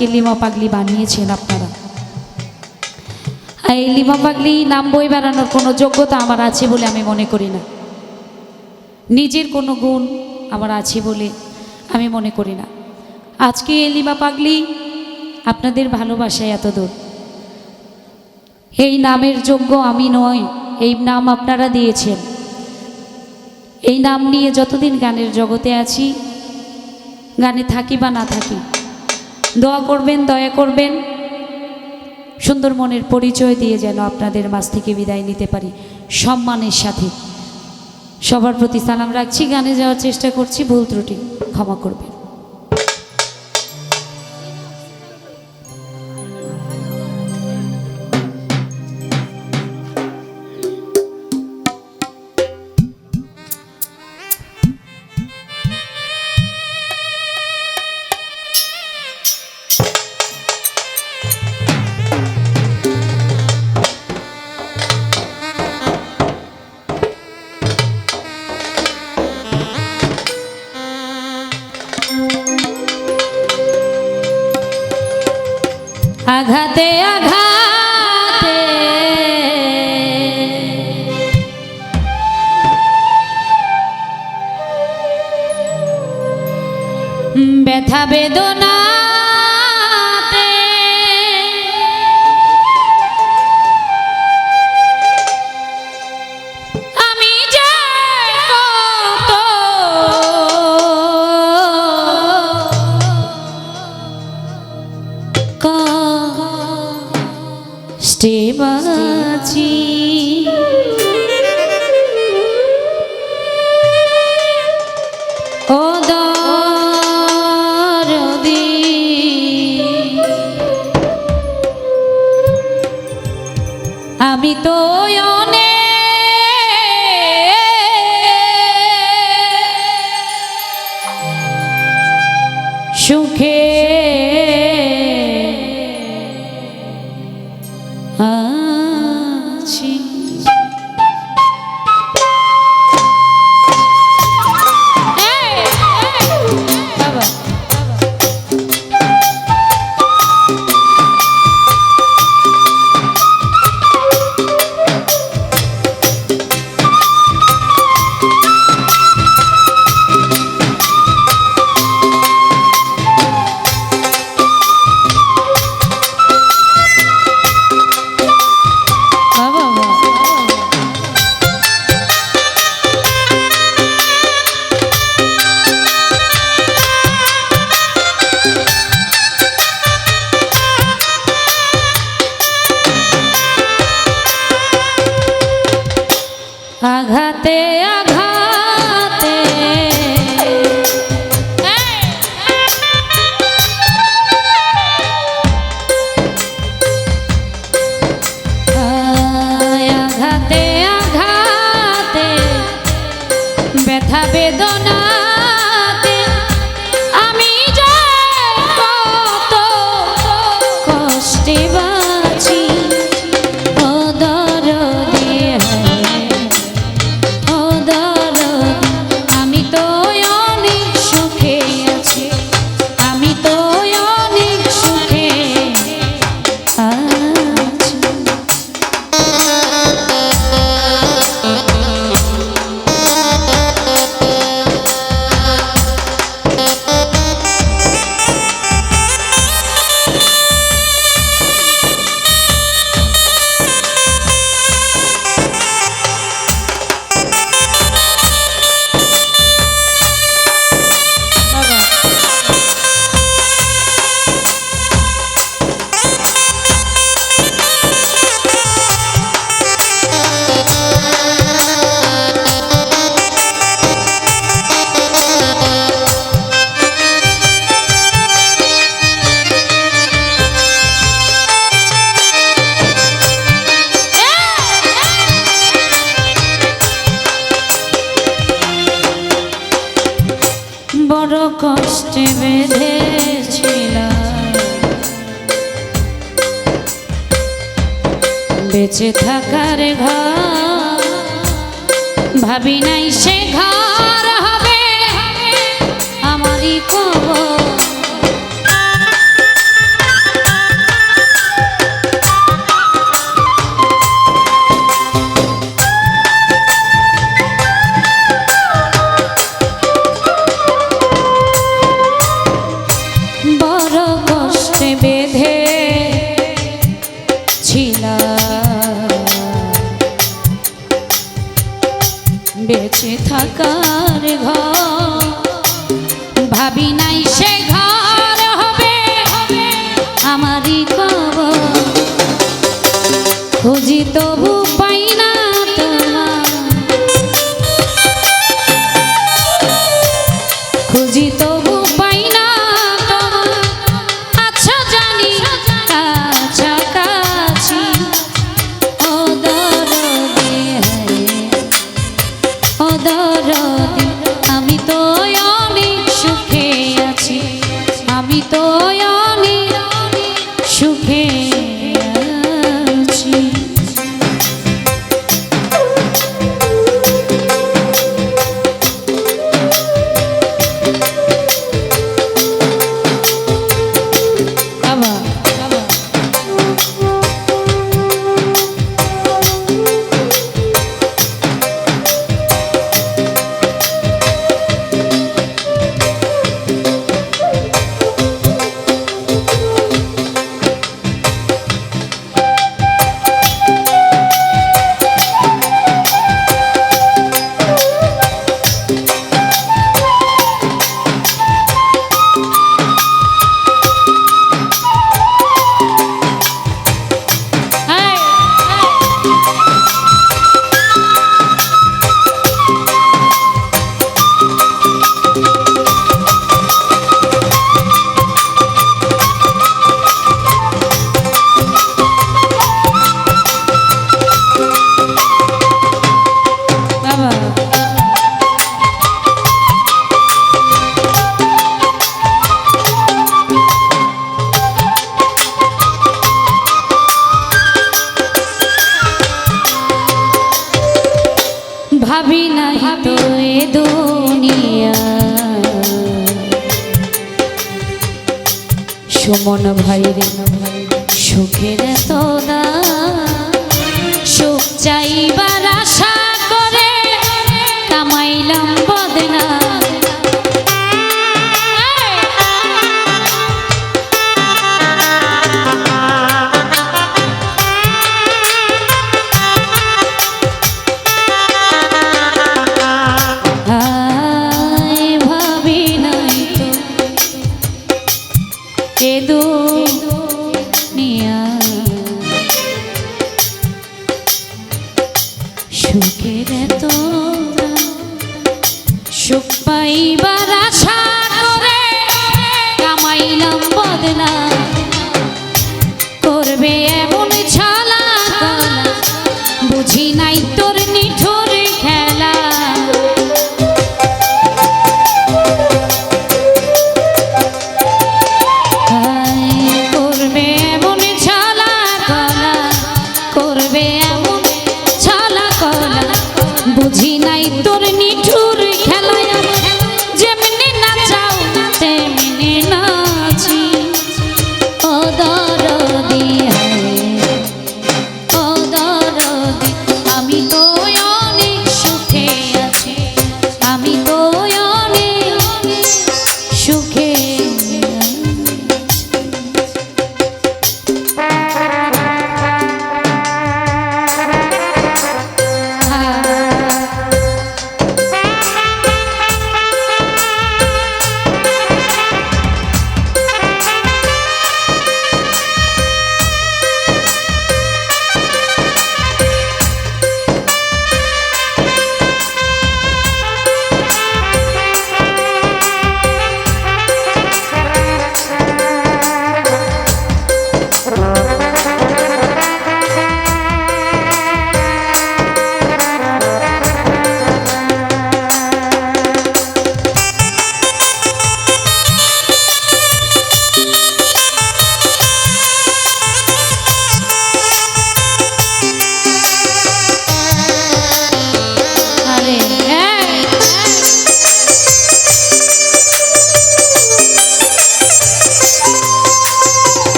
কে lima পাগলি বানিয়েছেন আপনারা। এই লিমা পাগলি নাম বই বেড়ানোর কোনো যোগ্যতা আমার আছে বলে আমি মনে করি না। নিজের কোনো গুণ আমার আছে বলে আমি মনে করি না। আজকে এই লিমা পাগলি আপনাদের ভালোবাসায় এত দূর। এই নামের যোগ্য আমি নই, এই নাম আপনারা দিয়েছেন। এই নাম নিয়ে যতদিন গানের জগতে আছি, গানে থাকি বা না থাকি দোয়া করবেন, দয়া করবেন। সুন্দর মনের পরিচয় দিয়ে যেন আপনাদের মাছ থেকে বিদায় নিতে পারি। সম্মানের সাথে। সবার প্রতি সালাম রাখছি, গানে যাওয়ার চেষ্টা করছি, ভুল ত্রুটি ক্ষমা করবেন। ব্যথা বেদনাতে। আমি বাঁচি। তো সুখে আছি। কষ্টে বেঁধেছিল বেঁচে থাকার ভাবি নাই সে ঘর হবে আমারই কবর। আমারই খবর। খুঁজি তবু ভাবি নাই তো এ দুনিয়া। সুমন ভাই সুখের তো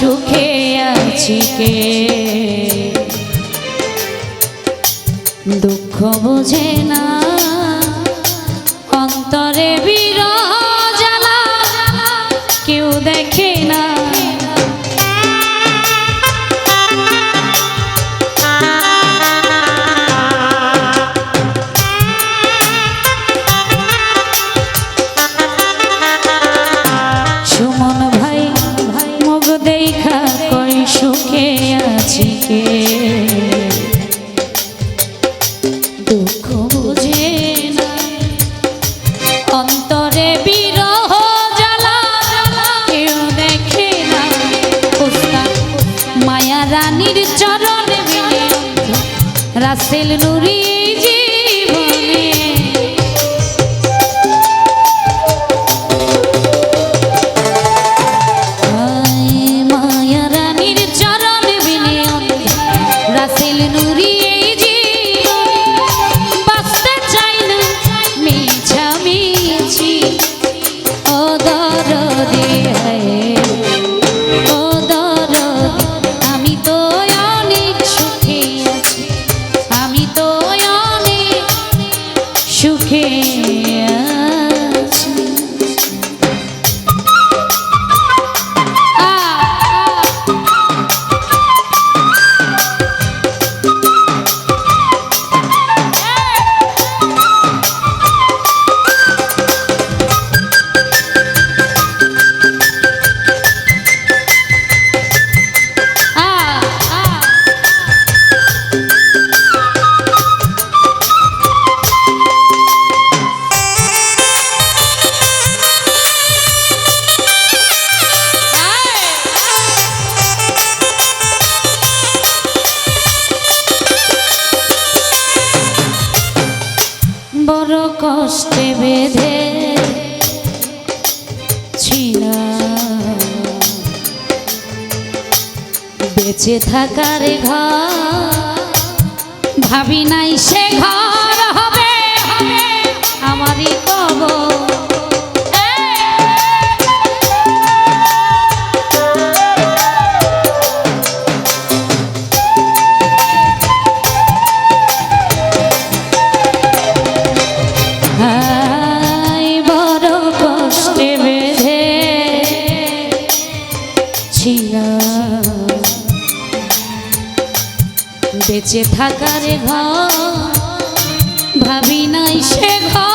সুখে আছি কে? দুঃখ বোঝে না নবীর চরণে রাসেল নুরিয়ে বড় কষ্টে বেঁধে বেঁচে থাকার ঘর ভাবি নাই সে ঘর হবে আমারই কবর। বেঁচে থাকার ঘর ভাবি নাই সে ঘর।